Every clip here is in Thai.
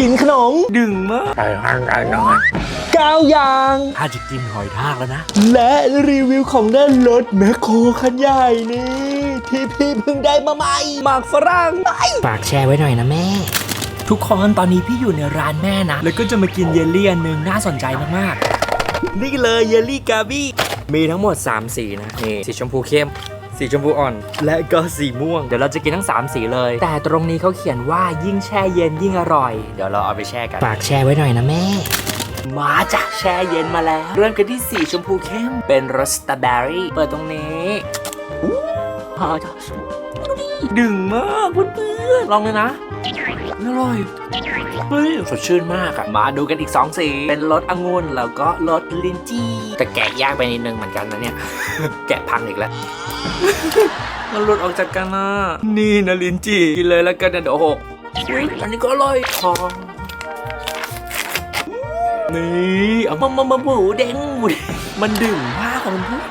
กินขนมดึงมากก้าวอย่าง ถ้าจะกินหอยทากแล้วนะ และรีวิวของด้านรถแมคโครคันใหญ่นี่ ที่พี่เพิ่งได้มาใหม่หมากฝรั่งฝากแชร์ไว้หน่อยนะแม่ ทุกคนตอนนี้พี่อยู่ในร้านแม่นะ แล้วก็จะมากินเยลลี่อันหนึ่งน่าสนใจมากๆ นี่เลยเยลลี่กาบี้มีทั้งหมด 3 สีนะนี่สีชมพูเข้ม สีชมพูอ่อน และก็สีม่วง เดี๋ยวเราจะกินทั้ง 3 สีเลย แต่ตรงนี้เขาเขียนว่ายิ่งแช่เย็นยิ่งอร่อย เดี๋ยวเราเอาไปแช่กันฝากแชร์ไว้หน่อยนะแม่ มาจ้ะแช่เย็นมาแล้ว เริ่มกันที่สีชมพูเข้ม เป็นรสสตรอเบอรี่ เปิดตรงนี้อู้หาจ้ะดูดิดึงมากเพื่อนๆลองเลยนะอร่อย เฮ้ยสดชื่นมากอะมาดูกันอีก 2 สี เป็นรสองุ่นแล้วก็รสลินจีแต่แกะยากไปนิดนึงเหมือนกันนะเนี่ย แกะพังอีกแล้วมันหลุดออกจากกันนะนี่นะลินจีกินเลยแล้วกันนะเดี๋ยวหกอันนี้ก็อร่อยทองนี่เอามามามาหมูเด้งหมูมันดึงมา มันพูด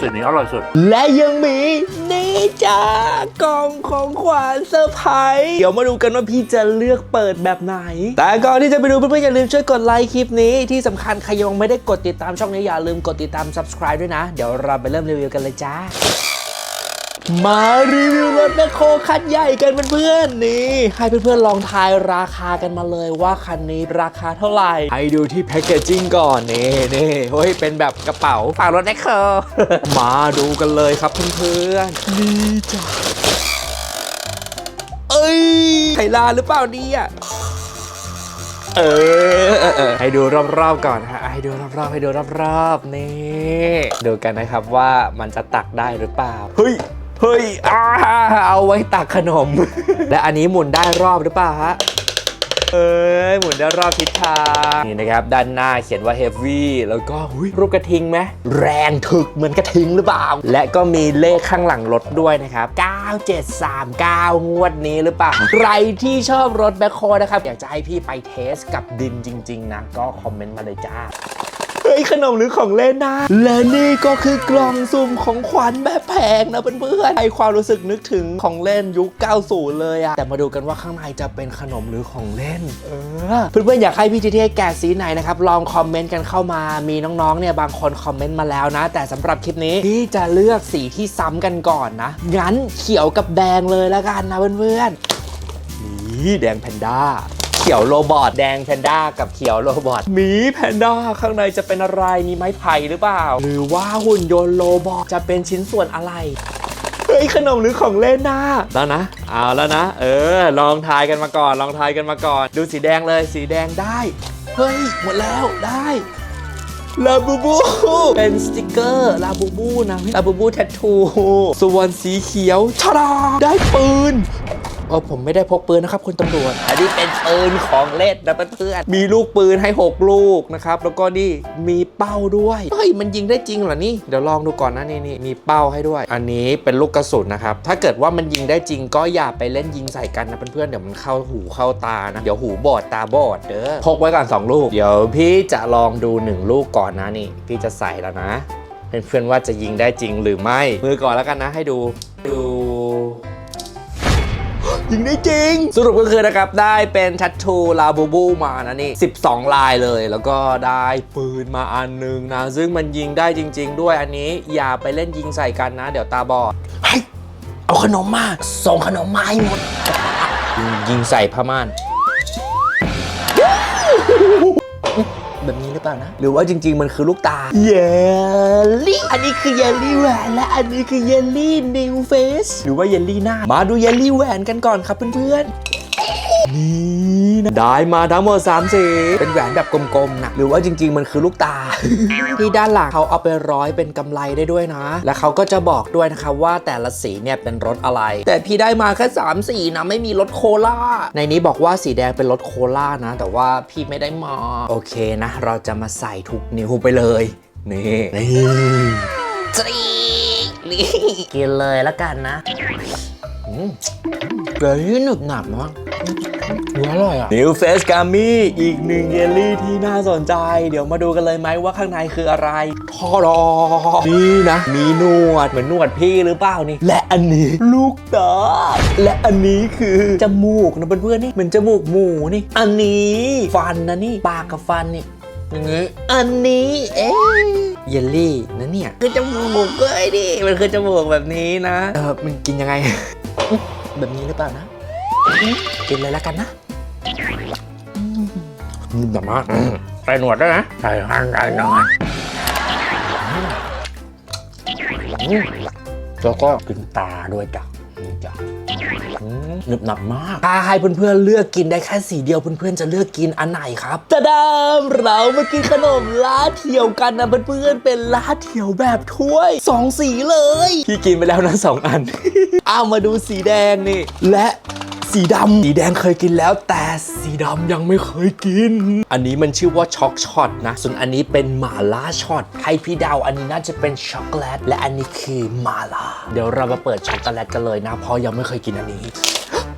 สุดนี้อร่อยสุด และยังมีนี่จ้ากล่องของขวัญเซอร์ไพรส์เดี๋ยวมาดูกันว่าพี่จะเลือกเปิดแบบไหน แต่ก่อนที่จะไปดูเพื่อนๆอย่าลืมช่วยกดไลค์คลิปนี้ที่สำคัญใครยังไม่ได้กดติดตามช่องนี้อย่าลืมกดติดตาม subscribe ด้วยนะ เดี๋ยวเราไปเริ่มรีวิวกันเลยจ้า มารีวิวรถแมคโครคันใหญ่กันเพื่อนๆนี่ ให้เพื่อนๆลองทายราคากันมาเลยว่าคันนี้ราคาเท่าไหร่ให้ดูที่แพคเกจจิ้งก่อนนี่นี่เฮ้ยเป็นแบบกระเป๋าฝากรถแมคโครมาดูกันเลยครับเพื่อนๆนี่จ้ะเอ้ยไทยลานหรือเปล่าเนี่ยเออเออเออให้ดูรอบๆก่อนฮะให้ดูรอบๆให้ดูรอบๆนี่ดูกันนะครับว่ามันจะตักได้หรือเปล่าเฮ้ย เฮ้ยอาเอาไว้ตักขนม และอันนี้หมุนได้รอบหรือเปล่าฮะ เอ้ยหมุนได้รอบทิศทางนี่นะครับ ด้านหน้าเขียนว่า heavy แล้วก็หุยรูปกระทิงไหมแรงถึกเหมือนกระทิงหรือเปล่า และก็มีเลขข้างหลังรถด้วยนะครับ 9739 งวดนี้หรือเปล่า ใครที่ชอบรถแบคโฮนะครับ อยากจะให้พี่ไปเทสกับดินจริง ๆ นะ ก็คอมเมนต์มาเลยจ้า เฮ้ยขนมหรือของเล่นนะ และนี่ก็คือกล่องสุ่มของขวัญแบบแพงนะเพื่อนๆให้ความรู้สึกนึกถึงของเล่นยุค 90 เลยอะแต่มาดูกันว่าข้างในจะเป็นขนมหรือของเล่น เออ เพื่อนๆอยากให้พี่ทีเทแกะสีไหนนะครับ ลองคอมเมนต์กันเข้ามา มีน้องๆเนี่ยบางคนคอมเมนต์มาแล้วนะ แต่สำหรับคลิปนี้พี่จะเลือกสีที่ซ้ำกันก่อนนะ งั้นเขียวกับแดงเลยแล้วกันนะเพื่อนๆนี่แดงแพนด้า ขียวโรบอทแดงแพนด้ากับเขียวโรบอทหมีแพนด้าข้างในจะเป็นอะไรมีไม้ไผ่หรือเปล่า หรือว่าหุ่นยนต์โรบอทจะเป็นชิ้นส่วนอะไรเฮ้ยขนมหรือของเล่นนะแล้วนะ เอาแล้วนะ เออ ลองทายกันมาก่อน ลองทายกันมาก่อน ดูสีแดงเลยสีแดงได้ เฮ้ย หมดแล้วได้ลาบูบู เป็นสติกเกอร์ลาบูบูนะลาบูบูแทททูส่วนสีเขียวชาดาได้ปืน เออผมไม่ได้พกปืนนะครับ คุณตำรวจ อันนี้เป็นปืนของเล่นนะเพื่อนๆมีลูกปืนให้ 6 ลูกนะครับ แล้วก็นี่มีเป้าด้วยเฮ้ยมันยิงได้จริงเหรอนี่เดี๋ยวลองดูก่อนนะนี่นี่มีเป้าให้ด้วย อันนี้เป็นลูกกระสุนนะครับถ้าเกิดว่ามันยิงได้จริงก็อย่าไปเล่นยิงใส่กันนะเพื่อนๆเดี๋ยวมันเข้าหูเข้าตานะเดี๋ยวหูบอดตาบอดเด้อพกไว้ก่อน2ลูกเดี๋ยวพี่จะลองดู 1 ลูกก่อนนะนี่ พี่จะใส่แล้วนะเพื่อนๆว่าจะยิงได้จริงหรือไม่มือก่อนแล้วกันนะให้ดูดู ยิงได้จริง สรุปก็คือนะครับ ได้เป็นทัตทูลาบูบูมานะนี่ 12 ลายเลย แล้วก็ได้ปืนมาอันหนึงนะ ซึ่งมันยิงได้จริง ๆ ด้วยอันนี้อย่าไปเล่นยิงใส่กันนะ เดี๋ยวตาบอดเฮ้ยเอาขนมมาส่งขนมมาให้หมด ยิงยิงใส่ผ้าม่าน แบบนี้หรือเปล่านะ หรือว่าจริง ๆ มันคือลูกตาเยลลี่อันนี้คือเยลลี่แหวนและอันนี้คือเยลลี่นิวเฟสหรือว่าเยลลี่หน้า มาดูเยลลี่แหวนกันก่อนครับเพื่อนๆ นี่นะได้มาทั้งหมด3สีเป็นแหวนแบบกลมๆนะหรือว่าจริง ๆ มันคือลูกตา ที่ด้านหลังเขาเอาไปร้อยเป็นกำไรได้ด้วยนะ และเขาก็จะบอกด้วยนะครับว่าแต่ละสีเนี่ยเป็นรถอะไร แต่พี่ได้มาแค่3สีนะไม่มีรถโคลาในนี้บอกว่าสีแดงเป็นรถโคลานะ แต่ว่าพี่ไม่ได้มาโอเคนะ เราจะมาใส่ทุกนิ้วไปเลยนี่นี่จรีนี่กินเลยแล้วกันนะอืม เกลือที่หนึบหนับมากหัวอร่อยอะ New Face Gummy อีกหนึ่งเยลลี่ที่น่าสนใจ เดี๋ยวมาดูกันเลยไหมว่าข้างในคืออะไรทอรอนี่นะ มีหนวดเหมือนหนวดพี่หรือเปล่านี่ และอันนี้ลูกตาและอันนี้คือจมูกนะเพื่อนๆนี่เหมือนจมูกหมูนี่ อันนี้ฟันนะนี่ปากกับฟันนี่อย่างนี้อันนี้เอ๊ะเยลลี่นะเนี่ยคือจมูกเอ้ยดิมันคือจมูกแบบนี้นะเออมันกินยังไง แบบนี้หรือเปล่านะกินเลยแล้วกันนะนิ่มมากใส่หนวดด้วยนะใส่ข้างในหน่อยแล้วก็กินตาด้วยจ้ะนี่จ้ะอืม หนึบหนับมาก ถ้าให้เพื่อนๆเลือกกินได้แค่สีเดียวเพื่อนๆจะเลือกกินอันไหนครับจะดามเรามากินขนมล้าเที่ยวกันนะเพื่อนๆเป็นล้าเที่ยวแบบถ้วยสองสีเลยพี่กินไปแล้วนะสองอัน เอามาดูสีแดงนี่ และสีดำสีแดงเคยกินแล้ว แต่สีดำยังไม่เคยกิน อันนี้มันชื่อว่าช็อกช็อตนะ ส่วนอันนี้เป็นหมาล่าช็อตให้พี่เดาวอันนี้น่าจะเป็นช็อกโกแลตและอันนี้คือหมาล่าเดี๋ยวเรามาเปิดช็อกโกแลตกันเลยนะเพราะยังไม่เคยกินอันนี้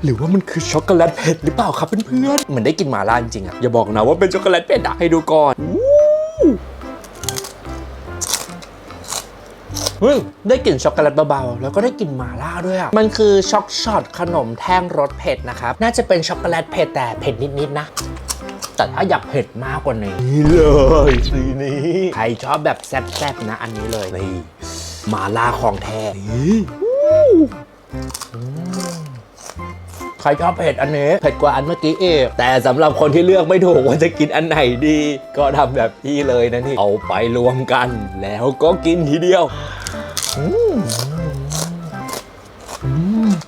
หรือว่ามันคือช็อกโกแลตเผ็ดหรือเปล่าครับเพื่อนๆเหมือนได้กินหมาล่าจริงๆอะอย่าบอกนะว่าเป็นช็อกโกแลตเผ็ดอะให้ดูก่อนเฮ้ยได้กลิ่นช็อกโกแลตเบาๆ แล้วก็ได้กลิ่นหมาล่าด้วยอะมันคือช็อกช็อตขนมแท่งรสเผ็ดนะครับ น่าจะเป็นช็อกโกแลตเผ็ดแต่เผ็ดนิดๆนะ แต่ถ้าอยากเผ็ดมากกว่านี้นี่เลยสีนี้ ใครชอบแบบแซ่บๆนะอันนี้เลยนี่หมาล่าของแท้นี่ใค รชอบเผ็ดอันนี้ เผ็ดกว่าอันเมื่อกี้เอกแต่สำหรับคนที่เลือกไม่ถูกว่าจะกินอันไหนดี ก็ทำแบบพี่เลยนะนี่ เอาไปรวมกัน แล้วก็กินทีเดียว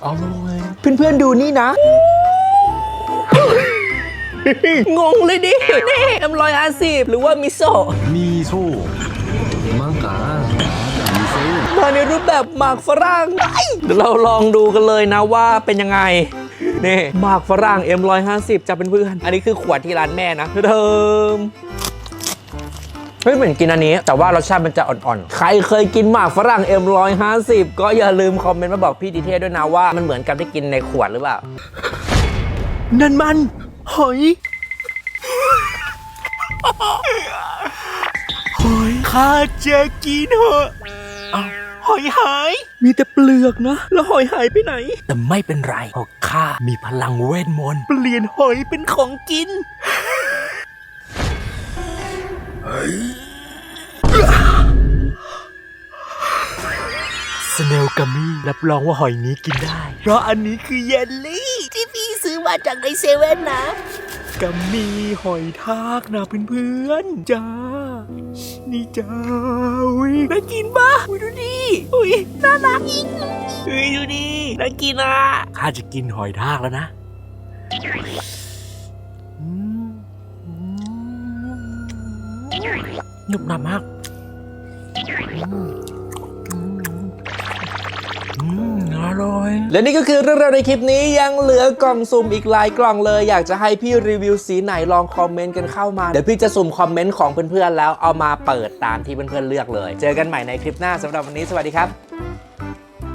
เอาเลยเพื่อนๆดูนี่นะงงเลยดิ นี่เอ็มลอยอาซิบหรือว่ามิโซะมิโซะมังกามาในรูปแบบหมากฝรั่งเดี๋ยวเราลองดูกันเลยนะว่าเป็นยังไง นี่หมากฝรั่ง M150 จะเป็นเพื่อน อันนี้คือขวดที่ร้านแม่นะเดิมเฮ้ยเหมือนกินอันนี้ แต่ว่ารสชาติมันจะอ่อนๆ ใครเคยกินหมากฝรั่ง M150 ก็อย่าลืมคอมเมนต์มาบอกพี่ดีเทลด้วยนะว่ามันเหมือนกับที่กินในขวดหรือเปล่า นั่นมันหอยหอยข้าจะกินเหอะ อ้าวหอยหาย มีแต่เปลือกนะ แล้วหอยหายไปไหน แต่ไม่เป็นไรเพราะข้ามีพลังเวทมนต์เปลี่ยนหอยเป็นของกินสเนลกัมมี่รับรองว่าหอยนี้กินได้ เพราะอันนี้คือเยลลี่ ที่พี่ซื้อมาจากในเซเว่นนะกัมมี่หอยทากนะเพื่อนๆจ้า นี่จ้าอุ้ยน่ากินปะอุ้ยดูดิอุ้ยน่ารักอีกอุ้ยดูดิน่ากินอะข้าจะกินหอยทากแล้วนะอืมอืมหนุบหนับมากอืมอืมอืมอ ร่อย และนี่ก็คือเรื่องราวในคลิปนี้ยังเหลือกล่องสุ่มอีกหลายกล่องเลย อยากจะให้พี่รีวิวสีไหนลองคอมเมนต์กันเข้ามา เดี๋ยวพี่จะสุ่มคอมเมนต์ของเพื่อนๆแล้วเอามาเปิดตามที่เพื่อนๆเลือกเลย เจอกันใหม่ในคลิปหน้าสำหรับวันนี้สวัสดีครับ